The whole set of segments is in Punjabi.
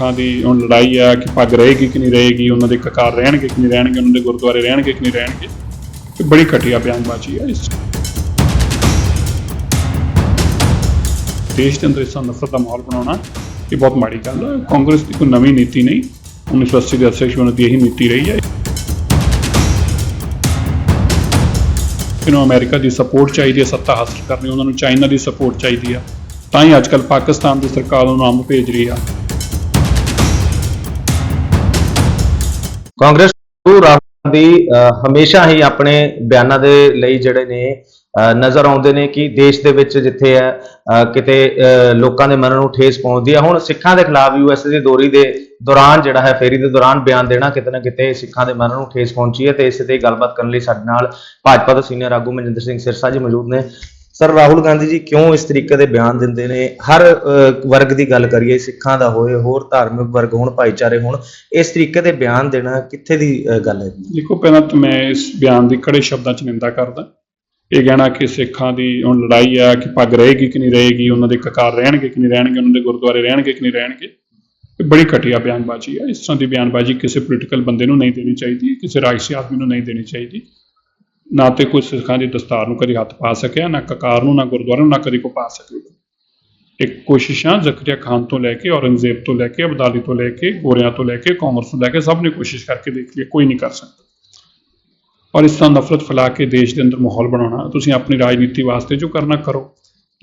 ਸਿੱਖਾਂ ਦੀ ਹੁਣ ਲੜਾਈ ਆ ਕਿ ਪੱਗ ਰਹੇਗੀ ਕਿ ਨਹੀਂ ਰਹੇਗੀ, ਉਹਨਾਂ ਦੇ ਕਕਾਰ ਰਹਿਣਗੇ ਕਿ ਨਹੀਂ ਰਹਿਣਗੇ, ਉਹਨਾਂ ਦੇ ਗੁਰਦੁਆਰੇ ਰਹਿਣਗੇ ਕਿ ਨਹੀਂ ਰਹਿਣਗੇ, ਇਹ ਬੜੀ ਘਟੀਆ ਬਿਆਨਬਾਜ਼ੀ ਹੈ ਇਸ ਦੇਸ਼ ਦੇ ਅੰਦਰ ਇਸ ਨਫ਼ਰਤ ਦਾ ਮਾਹੌਲ ਬਣਾਉਣਾ, ਇਹ ਬਹੁਤ ਮਾੜੀ ਗੱਲ ਹੈ ਕਾਂਗਰਸ ਦੀ ਕੋਈ ਨਵੀਂ ਨੀਤੀ ਨਹੀਂ 1980 ਦੇ ਅਰਸੇ ਸ਼ੁਰੂ ਦੀ ਇਹੀ ਨੀਤੀ ਰਹੀ ਹੈ ਕਿਨੂੰ ਅਮਰੀਕਾ ਦੀ ਸਪੋਰਟ ਚਾਹੀਦੀ ਹੈ ਸੱਤਾ ਹਾਸਲ ਕਰਨੀ, ਉਹਨਾਂ ਨੂੰ ਚਾਈਨਾ ਦੀ ਸਪੋਰਟ ਚਾਹੀਦੀ ਆ। ਤਾਂ ਹੀ ਅੱਜਕੱਲ ਪਾਕਿਸਤਾਨ ਦੀ ਸਰਕਾਰ ਉਹਨੂੰ ਅੰਬ ਭੇਜ ਰਹੀ ਆ। ਕਾਂਗਰਸ ਨੂੰ ਰਾਹੁਲ ਗਾਂਧੀ ਅਹ, ਹਮੇਸ਼ਾ ਹੀ ਆਪਣੇ ਬਿਆਨਾਂ ਦੇ ਲਈ ਜਿਹੜੇ ਨੇ ਨਜ਼ਰ ਆਉਂਦੇ ਨੇ ਕਿ ਦੇਸ਼ ਦੇ ਵਿੱਚ ਜਿੱਥੇ ਹੈ ਅਹ, ਕਿਤੇ ਅਹ, ਲੋਕਾਂ ਦੇ ਮਨ ਨੂੰ ਠੇਸ ਪਹੁੰਚਦੀ ਹੈ। ਹੁਣ ਸਿੱਖਾਂ ਦੇ ਖਿਲਾਫ ਯੂਐਸ ਦੀ ਦੌਰੀ ਦੇ ਦੌਰਾਨ ਜਿਹੜਾ ਹੈ ਫੇਰੀ ਦੇ ਦੌਰਾਨ ਬਿਆਨ ਦੇਣਾ ਕਿਤੇ ਨਾ ਕਿਤੇ ਸਿੱਖਾਂ ਦੇ ਮਨ ਨੂੰ ਠੇਸ ਪਹੁੰਚੀ ਹੈ ਤੇ ਇਸੇ ਤੇ ਗੱਲਬਾਤ ਕਰਨ ਲਈ ਸਾਡੇ ਨਾਲ ਭਾਜਪਾ ਦੇ ਸੀਨੀਅਰ ਆਗੂ ਮਨਜਿੰਦਰ ਸਿੰਘ ਸਿਰਸਾ ਜੀ ਮੌਜੂਦ ਨੇ। ਸਰ ਰਾਹੁਲ ਗਾਂਧੀ ਜੀ, ਕਿਉਂ ਇਸ ਤਰੀਕੇ ਦੇ ਬਿਆਨ ਦਿੰਦੇ ਨੇ? ਹਰ ਵਰਗ ਦੀ ਗੱਲ ਕਰੀਏ, ਸਿੱਖਾਂ ਦਾ ਹੋਏ, ਹੋਰ ਧਾਰਮਿਕ ਵਰਗ ਹੋਣ, ਭਾਈਚਾਰੇ ਹੋਣ, ਇਸ ਤਰੀਕੇ ਦੇ ਬਿਆਨ ਦੇਣਾ ਕਿੱਥੇ ਦੀ ਗੱਲ ਹੈ? ਦੇਖੋ, ਪਹਿਲਾਂ ਤਾਂ ਮੈਂ ਇਸ ਬਿਆਨ ਦੀ ਕੜੇ ਸ਼ਬਦਾਂ 'ਚ ਨਿੰਦਾ ਕਰਦਾ। ਇਹ ਕਹਿਣਾ ਕਿ ਸਿੱਖਾਂ ਦੀ ਹੁਣ ਲੜਾਈ ਆ, ਕਿ ਪੱਗ ਰਹੇਗੀ ਕਿ ਨਹੀਂ ਰਹੇਗੀ, ਉਹਨਾਂ ਦੇ ਕਕਾਰ ਰਹਿਣਗੇ ਕਿ ਨਹੀਂ ਰਹਿਣਗੇ, ਉਹਨਾਂ ਦੇ ਗੁਰਦੁਆਰੇ ਰਹਿਣਗੇ ਕਿ ਨਹੀਂ ਰਹਿਣਗੇ। ਇਹ ਬੜੀ ਘਟੀਆ ਬਿਆਨਬਾਜ਼ੀ ਹੈ ਇਸ ਤਰ੍ਹਾਂ ਦੀ ਬਿਆਨਬਾਜ਼ੀ ਕਿਸੇ ਪੋਲੀਟੀਕਲ ਬੰਦੇ ਨੂੰ ਨਹੀਂ ਦੇਣੀ ਚਾਹੀਦੀ, ਕਿਸੇ ਰਾਜਸੀ ਆਦਮੀ ਨੂੰ ਨਹੀਂ ਦੇਣੀ ਚਾਹੀਦੀ। ਨਾ ਤੇ ਕੋਈ ਸਿੱਖਾਂ ਦੀ ਦਸਤਾਰ ਨੂੰ ਕਦੀ ਹੱਥ ਪਾ ਸਕਿਆ, ਨਾ ਕਕਾਰ ਨੂੰ, ਨਾ ਗੁਰਦੁਆਰੇ ਨੂੰ, ਨਾ ਕਦੀ ਕੋ ਪਾ ਸਕੇਗਾ। ਇੱਕ ਕੋਸ਼ਿਸ਼ਾਂ ਜ਼ਕਰੀਆ ਖਾਨ ਤੋਂ ਲੈ ਕੇ, ਔਰੰਗਜ਼ੇਬ ਤੋਂ ਲੈ ਕੇ, ਅਬਦਾਲੀ ਤੋਂ ਲੈ ਕੇ, ਗੋਰਿਆਂ ਤੋਂ ਲੈ ਕੇ ਕਾਂਗਰਸ ਤੋਂ ਲੈ ਕੇ ਸਭ ਨੇ ਕੋਸ਼ਿਸ਼ ਕਰਕੇ ਦੇਖ ਲਈ, ਕੋਈ ਨਹੀਂ ਕਰ ਸਕਦਾ। ਔਰ ਇਸ ਤਰ੍ਹਾਂ ਨਫ਼ਰਤ ਫੈਲਾ ਕੇ ਦੇਸ਼ ਦੇ ਅੰਦਰ ਮਾਹੌਲ ਬਣਾਉਣਾ, ਤੁਸੀਂ ਆਪਣੀ ਰਾਜਨੀਤੀ ਵਾਸਤੇ ਜੋ ਕਰਨਾ ਕਰੋ,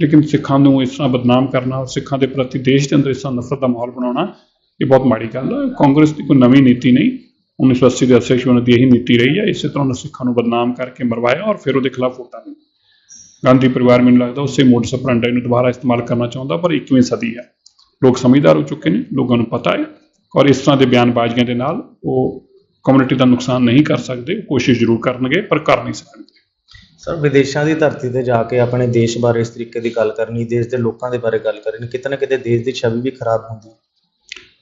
ਲੇਕਿਨ ਸਿੱਖਾਂ ਨੂੰ ਇਸ ਤਰ੍ਹਾਂ ਬਦਨਾਮ ਕਰਨਾ ਔਰ ਸਿੱਖਾਂ ਦੇ ਪ੍ਰਤੀ ਦੇਸ਼ ਦੇ ਅੰਦਰ ਇਸ ਤਰ੍ਹਾਂ ਨਫ਼ਰਤ ਦਾ ਮਾਹੌਲ ਬਣਾਉਣਾ, ਇਹ ਬਹੁਤ ਮਾੜੀ ਗੱਲ ਹੈ ਕਾਂਗਰਸ ਦੀ ਕੋਈ ਨਵੀਂ ਨੀਤੀ ਨਹੀਂ 1980 ਦੇ ਅਰਸੇ ਸ਼ੁਰੂ ਦੀ ਇਹੀ ਨੀਤੀ ਰਹੀ ਹੈ, ਇਸੇ ਤਰ੍ਹਾਂ ਉਹਨਾਂ ਸਿੱਖਾਂ ਨੂੰ ਬਦਨਾਮ ਕਰਕੇ ਮਰਵਾਇਆ ਔਰ ਫਿਰ ਉਹਦੇ ਖਿਲਾਫ ਵੋਟਾਂ ਲਈ ਗਾਂਧੀ ਪਰਿਵਾਰ ਮੈਨੂੰ ਲੱਗਦਾ ਉਸੇ ਮੋਡਸ ਆਪਰੈਂਡੀ ਨੂੰ ਦੁਬਾਰਾ ਇਸਤੇਮਾਲ ਕਰਨਾ ਚਾਹੁੰਦਾ, ਪਰ 21ਵੀਂ ਸਦੀ ਹੈ। ਲੋਕ ਸਮਝਦਾਰ ਹੋ ਚੁੱਕੇ ਨੇ, ਲੋਕਾਂ ਨੂੰ ਪਤਾ ਹੈ ਔਰ ਇਸ ਤਰ੍ਹਾਂ ਦੇ ਬਿਆਨਬਾਜ਼ੀਆਂ ਦੇ ਨਾਲ ਉਹ ਕਮਿਊਨਿਟੀ ਦਾ ਨੁਕਸਾਨ ਨਹੀਂ ਕਰ ਸਕਦੇ ਕੋਸ਼ਿਸ਼ ਜ਼ਰੂਰ ਕਰਨਗੇ, ਪਰ ਕਰ ਨਹੀਂ ਸਕਣਗੇ। ਸਰ, ਵਿਦੇਸ਼ਾਂ ਦੀ ਧਰਤੀ ਤੇ ਜਾ ਕੇ ਆਪਣੇ ਦੇਸ਼ ਬਾਰੇ ਇਸ ਤਰੀਕੇ ਦੀ ਗੱਲ ਕਰਨੀ, ਦੇਸ਼ ਦੇ ਲੋਕਾਂ ਦੇ ਬਾਰੇ ਗੱਲ ਕਰਨੀ, ਕਿਤੇ ਨਾ ਕਿਤੇ ਦੇਸ਼ ਦੀ ਛਵੀ ਵੀ ਖਰਾਬ ਹੁੰਦੀ ਹੈ।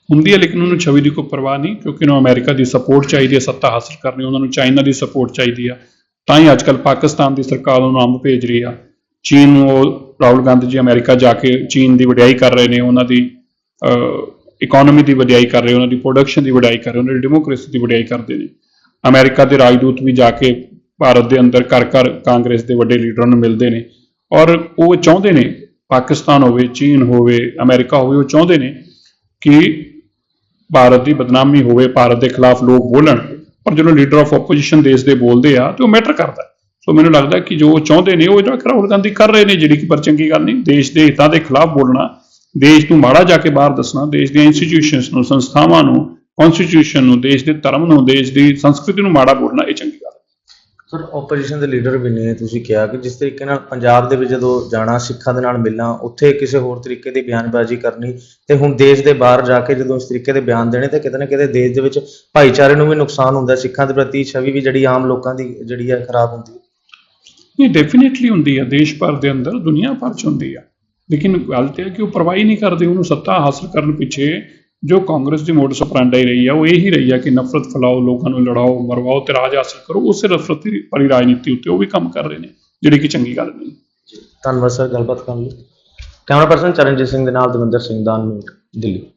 ਹੁੰਦੀ ਹੈ, ਲੇਕਿਨ ਉਹਨੂੰ ਛਵੀ ਦੀ ਕੋਈ ਪਰਵਾਹ ਨਹੀਂ, ਕਿਉਂਕਿ ਉਹਨੂੰ ਅਮਰੀਕਾ ਦੀ ਸਪੋਰਟ ਚਾਹੀਦੀ ਹੈ, ਸੱਤਾ ਹਾਸਲ ਕਰਨੀ, ਉਹਨਾਂ ਨੂੰ ਚਾਈਨਾ ਦੀ ਸਪੋਰਟ ਚਾਹੀਦੀ ਆ। ਤਾਂ ਹੀ ਅੱਜਕੱਲ ਪਾਕਿਸਤਾਨ ਦੀ ਸਰਕਾਰ ਉਹਨੂੰ ਅੰਬ ਭੇਜ ਰਹੀ ਆ। ਚੀਨ ਨੂੰ ਉਹ ਰਾਹੁਲ ਗਾਂਧੀ ਜੀ ਅਮਰੀਕਾ ਜਾ ਕੇ ਚੀਨ ਦੀ ਵਡਿਆਈ ਕਰ ਰਹੇ ਨੇ, ਉਹਨਾਂ ਦੀ ਇਕਨੋਮੀ ਦੀ ਵਡਿਆਈ ਕਰ ਰਹੇ, ਉਹਨਾਂ ਦੀ ਪ੍ਰੋਡਕਸ਼ਨ ਦੀ ਵਡਿਆਈ ਕਰ ਰਹੇ, ਉਹਨਾਂ ਦੀ ਡੈਮੋਕ੍ਰੇਸੀ ਦੀ ਵਡਿਆਈ ਕਰਦੇ ਨੇ। ਅਮਰੀਕਾ ਦੇ ਰਾਜਦੂਤ ਵੀ ਜਾ ਕੇ ਭਾਰਤ ਦੇ ਅੰਦਰ ਘਰ ਘਰ ਕਾਂਗਰਸ ਦੇ ਵੱਡੇ ਲੀਡਰਾਂ ਨੂੰ ਮਿਲਦੇ ਨੇ। ਔਰ ਉਹ ਚਾਹੁੰਦੇ ਨੇ, ਪਾਕਿਸਤਾਨ ਹੋਵੇ, ਚੀਨ ਹੋਵੇ, ਅਮਰੀਕਾ ਹੋਵੇ, ਉਹ ਚਾਹੁੰਦੇ ਨੇ ਕਿ ਭਾਰਤ ਦੀ ਬਦਨਾਮੀ ਹੋਵੇ, ਭਾਰਤ ਦੇ ਖਿਲਾਫ ਲੋਕ ਬੋਲਣ, ਪਰ ਜਦੋਂ ਲੀਡਰ ਆਫ ਆਪੋਜੀਸ਼ਨ ਦੇਸ਼ ਦੇ ਬੋਲਦੇ ਆ, ਤੇ ਉਹ ਮੈਟਰ ਕਰਦਾ ਸੋ ਮੈਨੂੰ ਲੱਗਦਾ ਕਿ ਜੋ ਉਹ ਚਾਹੁੰਦੇ ਨੇ, ਉਹ ਜਿਹੜਾ ਰਾਹੁਲ ਗਾਂਧੀ ਕਰ ਰਹੇ ਨੇ, ਜਿਹੜੀ ਕਿ ਪਰ ਚੰਗੀ ਗੱਲ ਨਹੀਂ, ਦੇਸ਼ ਦੇ ਹਿੱਤਾਂ ਦੇ ਖਿਲਾਫ ਬੋਲਣਾ, ਦੇਸ਼ ਨੂੰ ਮਾੜਾ ਜਾ ਕੇ ਬਾਹਰ ਦੱਸਣਾ, ਦੇਸ਼ ਦੀਆਂ ਇੰਸਟੀਟਿਊਸ਼ਨਸ ਨੂੰ, ਸੰਸਥਾਵਾਂ ਨੂੰ ਕਨਸਟੀਟਿਊਸ਼ਨ ਨੂੰ, ਦੇਸ਼ ਦੇ ਧਰਮ ਨੂੰ, ਦੇਸ਼ ਦੀ ਸੰਸਕ੍ਰਿਤੀ ਨੂੰ ਮਾੜਾ ਬੋਲਣਾ, ਇਹ ਚੰਗੀ ਗੱਲ ਸਰ ਆਪੋਜੀਸ਼ਨ ਦੇ ਲੀਡਰ ਵੀ ਨੇ, ਤੁਸੀਂ ਕਿਹਾ ਕਿ ਜਿਸ ਤਰੀਕੇ ਨਾਲ ਪੰਜਾਬ ਦੇ ਵਿੱਚ ਜਦੋਂ ਜਾਣਾ, ਸਿੱਖਾਂ ਦੇ ਨਾਲ ਮਿਲਣਾ, ਉੱਥੇ ਕਿਸੇ ਹੋਰ ਤਰੀਕੇ ਦੀ ਬਿਆਨਬਾਜ਼ੀ ਕਰਨੀ ਤੇ ਹੁਣ ਦੇਸ਼ ਦੇ ਬਾਹਰ ਜਾ ਕੇ ਜਦੋਂ ਇਸ ਤਰੀਕੇ ਦੇ ਬਿਆਨ ਦੇਣੇ ਤੇ ਕਿਤੇ ਨਾ ਕਿਤੇ ਦੇਸ਼ ਦੇ ਵਿੱਚ ਭਾਈਚਾਰੇ ਨੂੰ ਵੀ ਨੁਕਸਾਨ ਹੁੰਦਾ ਸਿੱਖਾਂ ਦੇ ਪ੍ਰਤੀ ਛਵੀ ਵੀ ਜਿਹੜੀ ਆਮ ਲੋਕਾਂ ਦੀ ਜਿਹੜੀ ਹੈ ਖਰਾਬ ਹੁੰਦੀ ਹੈ। ਇਹ ਡੈਫੀਨਿਟਲੀ ਹੁੰਦੀ ਹੈ, ਦੇਸ਼ ਭਰ ਦੇ ਅੰਦਰ ਦੁਨੀਆ ਭਰ ਚ ਹੁੰਦੀ ਆ ਲੇਕਿਨ ਗੱਲ ਤੇ ਹੈ ਕਿ ਉਹ ਪਰਵਾਹੀ ਨਹੀਂ ਕਰਦੇ, ਉਹਨੂੰ ਸੱਤਾ ਹਾਸਲ ਕਰਨ ਪਿੱਛੇ ਜੋ ਕਾਂਗਰਸ ਦੀ ਮੋਡਸ ਆਪਰੈਂਡਾ ਹੀ ਰਹੀ ਆ, ਉਹ ਇਹੀ ਰਹੀ ਆ ਕਿ ਨਫ਼ਰਤ ਫੈਲਾਓ, ਲੋਕਾਂ ਨੂੰ ਲੜਾਓ, ਮਰਵਾਓ ਤੇ ਰਾਜ ਹਾਸਲ ਕਰੋ, ਉਸੇ ਨਫ਼ਰਤ ਭਰੀ ਰਾਜਨੀਤੀ ਉੱਤੇ ਉਹ ਵੀ ਕੰਮ ਕਰ ਰਹੇ ਨੇ, ਜਿਹੜੀ ਕਿ ਚੰਗੀ ਗੱਲ ਨਹੀਂ। ਧੰਨਵਾਦ ਸਰ, ਗੱਲਬਾਤ ਕਰਨ ਲਈ। ਕੈਮਰਾ ਪਰਸਨ ਚਰਨਜੀਤ ਸਿੰਘ ਦੇ ਨਾਲ ਦਵਿੰਦਰ ਸਿੰਘ ਦਾਨ ਦਿੱਲੀ।